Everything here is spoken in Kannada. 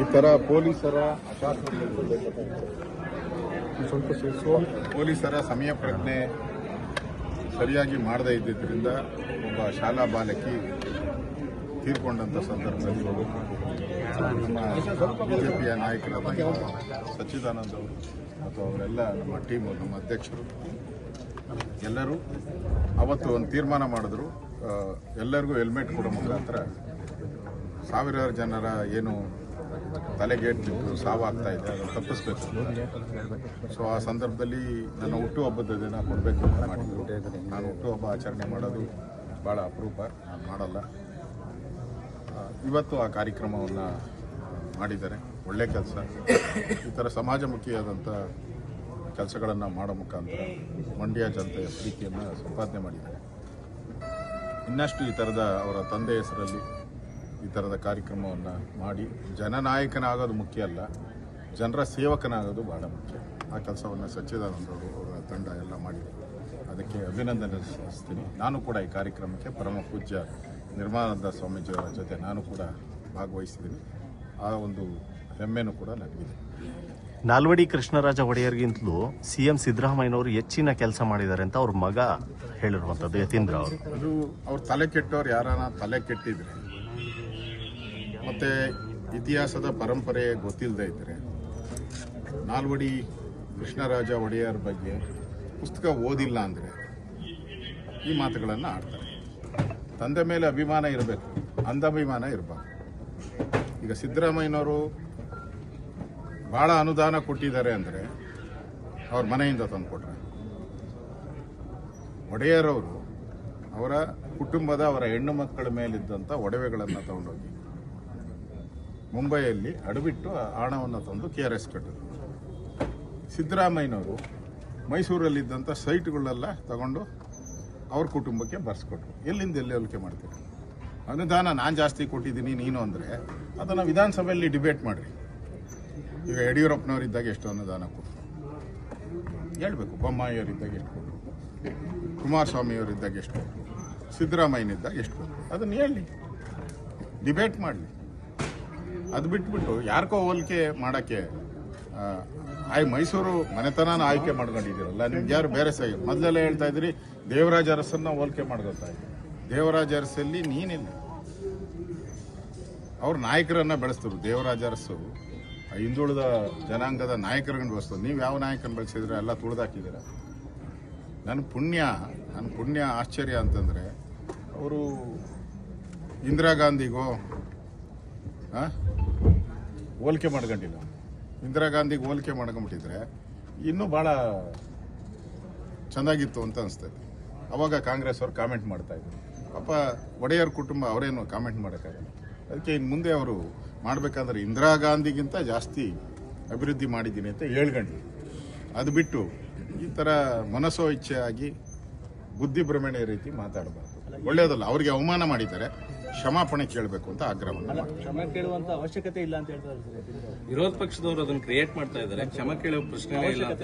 ಈ ತರ ಪೊಲೀಸರ ಸ್ವಲ್ಪ ಪೊಲೀಸರ ಸಮಯ ಪ್ರಜ್ಞೆ ಸರಿಯಾಗಿ ಮಾಡದೇ ಇದ್ದಿದ್ದರಿಂದ ಒಬ್ಬ ಶಾಲಾ ಬಾಲಕಿ ತೀರ್ಕೊಂಡಂಥ ಸಂದರ್ಭದಲ್ಲಿ ನಮ್ಮ ಬಿಜೆಪಿಯ ನಾಯಕರಾದ ಸಚ್ಚಿದಾನಂದ್ ಅವರು ಮತ್ತು ಅವರೆಲ್ಲ ನಮ್ಮ ಟೀಮು ನಮ್ಮ ಅಧ್ಯಕ್ಷರು. ಎಲ್ಲರೂ ಅವತ್ತು ಒಂದು ತೀರ್ಮಾನ ಮಾಡಿದ್ರು. ಎಲ್ಲರಿಗೂ ಹೆಲ್ಮೆಟ್ ಕೊಡೋ ಮುಖಾಂತರ ಸಾವಿರಾರು ಜನರ ಏನು ತಲೆಗೇಟು ಸಾವಾಗ್ತಾ ಇದೆ, ಅದನ್ನು ತಪ್ಪಿಸ್ಬೇಕು. ಸೊ ಆ ಸಂದರ್ಭದಲ್ಲಿ ನನ್ನ ಹುಟ್ಟುಹಬ್ಬದ ದಿನ ಕೊಡಬೇಕು ಅಂತ ಮಾಡಿದ್ದು ನಾನು ಹುಟ್ಟುಹಬ್ಬ ಆಚರಣೆ ಮಾಡೋದು ಭಾಳ ಅಪರೂಪ, ನಾನು ಮಾಡಲ್ಲ. ಇವತ್ತು ಆ ಕಾರ್ಯಕ್ರಮವನ್ನು ಮಾಡಿದ್ದಾರೆ. ಒಳ್ಳೆ ಕೆಲಸ. ಈ ಥರ ಸಮಾಜಮುಖಿಯಾದಂಥ ಕೆಲಸಗಳನ್ನು ಮಾಡೋ ಮುಖಾಂತರ ಮಂಡ್ಯ ಜನತೆಯ ಪ್ರೀತಿಯನ್ನು ಸಂಪಾದನೆ ಮಾಡಿದ್ದಾರೆ. ಇನ್ನಷ್ಟು ಈ ಥರದ ಅವರ ತಂದೆ ಹೆಸರಲ್ಲಿ ಈ ಥರದ ಕಾರ್ಯಕ್ರಮವನ್ನು ಮಾಡಿ ಜನನಾಯಕನಾಗೋದು ಮುಖ್ಯ ಅಲ್ಲ ಜನರ ಸೇವಕನಾಗೋದು ಬಹಳ ಮುಖ್ಯ. ಆ ಕೆಲಸವನ್ನು ಸಚ್ಚಿದಾನಂದ ಅವರು ತಂಡ ಎಲ್ಲ ಮಾಡಿದೆ ಅದಕ್ಕೆ ಅಭಿನಂದನೆ ಸಲ್ಲಿಸ್ತೀನಿ. ನಾನು ಕೂಡ ಈ ಕಾರ್ಯಕ್ರಮಕ್ಕೆ ಪರಮ ಪೂಜ್ಯ ನಿರ್ಮಾನಂದ ಸ್ವಾಮೀಜಿಯವರ ಜೊತೆ ನಾನು ಕೂಡ ಭಾಗವಹಿಸಿದ್ದೀನಿ. ಆ ಒಂದು ಹೆಮ್ಮೆನೂ ಕೂಡ ನನಗಿದೆ. ನಾಲ್ವಡಿ ಕೃಷ್ಣರಾಜ ಒಡೆಯರ್ಗಿಂತಲೂ ಸಿಎಂ ಸಿದ್ದರಾಮಯ್ಯನವರು ಹೆಚ್ಚಿನ ಕೆಲಸ ಮಾಡಿದ್ದಾರೆ ಅಂತ ಅವ್ರ ಮಗ ಹೇಳಿರುವಂಥದ್ದು ಯತೀಂದ್ರ ಅವರು. ಅದು ಅವ್ರ ತಲೆ ಕೆಟ್ಟವ್ರು ಯಾರಾನ ತಲೆ ಕೆಟ್ಟಿದ್ರೆ ಮತ್ತೆ ಇತಿಹಾಸದ ಪರಂಪರೆ ಗೊತ್ತಿಲ್ಲದೆ ಇದ್ದರೆ ನಾಲ್ವಡಿ ಕೃಷ್ಣರಾಜ ಒಡೆಯರ್ ಬಗ್ಗೆ ಪುಸ್ತಕ ಓದಿಲ್ಲ ಅಂದರೆ ಈ ಮಾತುಗಳನ್ನು ಆಡ್ತಾರೆ. ತಂದೆ ಮೇಲೆ ಅಭಿಮಾನ ಇರಬೇಕು, ಅಂಧಾಭಿಮಾನ ಇರಬಾರ್ದು. ಈಗ ಸಿದ್ದರಾಮಯ್ಯನವರು ಭಾಳ ಅನುದಾನ ಕೊಟ್ಟಿದ್ದಾರೆ ಅಂದರೆ ಅವ್ರ ಮನೆಯಿಂದ ತಂದು ಕೊಟ್ರೆ. ಒಡೆಯರವರು ಅವರ ಕುಟುಂಬದ ಅವರ ಹೆಣ್ಣು ಮಕ್ಕಳ ಮೇಲಿದ್ದಂಥ ಒಡವೆಗಳನ್ನು ತಗೊಂಡೋಗಿ ಮುಂಬೈಯಲ್ಲಿ ಅಡಬಿಟ್ಟು ಹಣವನ್ನು ತಂದು ಕೆ ಆರ್ ಎಸ್ ಕಟ್ಟಿದ್ರು. ಸಿದ್ದರಾಮಯ್ಯನವರು ಮೈಸೂರಲ್ಲಿದ್ದಂಥ ಸೈಟ್ಗಳೆಲ್ಲ ತಗೊಂಡು ಅವ್ರ ಕುಟುಂಬಕ್ಕೆ ಬರ್ಸ್ಕೊಟ್ರು. ಎಲ್ಲಿಂದ ಎಲ್ಲಿ ಹೋಲಿಕೆ ಮಾಡ್ತೀರಿ? ಅನುದಾನ ನಾನು ಜಾಸ್ತಿ ಕೊಟ್ಟಿದ್ದೀನಿ ನೀನು ಅಂದರೆ ಅದನ್ನು ವಿಧಾನಸಭೆಯಲ್ಲಿ ಡಿಬೇಟ್ ಮಾಡಿರಿ. ಈಗ ಯಡಿಯೂರಪ್ಪನವರಿದ್ದಾಗ ಎಷ್ಟು ಅನುದಾನ ಕೊಟ್ಟರು ಹೇಳಬೇಕು, ಬೊಮ್ಮಾಯಿಯವರಿದ್ದಾಗ ಎಷ್ಟು ಕೊಟ್ಟರು ಕುಮಾರಸ್ವಾಮಿಯವರಿದ್ದಾಗ ಎಷ್ಟು ಕೊಟ್ಟರು ಸಿದ್ದರಾಮಯ್ಯನಿದ್ದಾಗ ಎಷ್ಟು ಕೊಟ್ಟರು ಅದನ್ನು ಹೇಳಿ ಡಿಬೇಟ್ ಮಾಡಲಿ. ಅದು ಬಿಟ್ಬಿಟ್ಟು ಯಾರಿಗೋ ಹೋಲಿಕೆ ಮಾಡೋಕ್ಕೆ ಆಯ್ ಮೈಸೂರು ಮನೆತನ ಆಯ್ಕೆ ಮಾಡ್ಕೊಂಡಿದ್ದೀರಲ್ಲ, ನಿಮ್ಗೆ ಯಾರು ಬೇರೆ ಸಹ ಮೊದಲೆಲ್ಲ ಹೇಳ್ತಾ ಇದ್ರಿ, ದೇವರಾಜ ಅರಸನ್ನ ಹೋಲಿಕೆ ಮಾಡ್ಕೊತಾ ಇದ್ರಿ. ದೇವರಾಜ ಅರಸಲ್ಲಿ ನೀನಿಲ್ಲ. ಅವ್ರ ನಾಯಕರನ್ನ ಬೆಳೆಸ್ತರು ದೇವರಾಜ ಅರಸು ಹಿಂದುಳಿದ ಜನಾಂಗದ ನಾಯಕರನ್ನ ಬೆಳೆಸ್ತರು ನೀವು ಯಾವ ನಾಯಕನ ಬೆಳೆಸಿದ್ರೆ ಎಲ್ಲ ತುಳಿದಾಕಿದ್ದೀರ? ನನ್ನ ಪುಣ್ಯ ನನ್ನ ಪುಣ್ಯ ಆಶ್ಚರ್ಯ ಅಂತಂದ್ರೆ, ಅವರು ಇಂದಿರಾ ಗಾಂಧಿಗೋ ಹೋಲಿಕೆ ಮಾಡ್ಕೊಂಡಿಲ್ಲ. ಇಂದಿರಾ ಗಾಂಧಿಗೆ ಹೋಲಿಕೆ ಮಾಡ್ಕೊಂಬಿಟ್ಟಿದ್ರೆ ಇನ್ನೂ ಭಾಳ ಚೆನ್ನಾಗಿತ್ತು ಅಂತ ಅನಿಸ್ತೈತೆ ಅವಾಗ ಕಾಂಗ್ರೆಸ್ ಅವ್ರು ಕಾಮೆಂಟ್ ಮಾಡ್ತಾ ಇದ್ರು. ಪಾಪ ಒಡೆಯರ್ ಕುಟುಂಬ ಅವರೇನು ಕಾಮೆಂಟ್ ಮಾಡೋಕ್ಕಾಗಲ್ಲ. ಅದಕ್ಕೆ ಇನ್ನು ಮುಂದೆ ಅವರು ಮಾಡಬೇಕಾದ್ರೆ ಇಂದಿರಾ ಗಾಂಧಿಗಿಂತ ಜಾಸ್ತಿ ಅಭಿವೃದ್ಧಿ ಮಾಡಿದ್ದೀನಿ ಅಂತ ಹೇಳ್ಕೊಂಡ್ವಿ ಅದು ಬಿಟ್ಟು ಈ ಥರ ಮನಸ್ಸೋ ಇಚ್ಛೆ ಆಗಿ ಬುದ್ಧಿ ರೀತಿ ಮಾತಾಡಬಾರ್ದು. ಒಳ್ಳೆಯದಲ್ಲ, ಅವರಿಗೆ ಅವಮಾನ ಮಾಡಿದ್ದಾರೆ. ಕ್ಷಮಾಪಣೆ ಕೇಳಬೇಕು ಅಂತ ಆಗ್ರಹವನ್ನು ಕ್ಷಮೆ ಕೇಳುವಂತ ಅವಶ್ಯಕತೆ ಇಲ್ಲ ಅಂತ ಹೇಳ್ತಾರೆ ವಿರೋಧ ಪಕ್ಷದವರು ಅದನ್ನು ಕ್ರಿಯೇಟ್ ಮಾಡ್ತಾ ಇದ್ದಾರೆ. ಕ್ಷಮೆ ಕೇಳೋ ಪ್ರಶ್ನೆ ಇಲ್ಲ ಅಂತ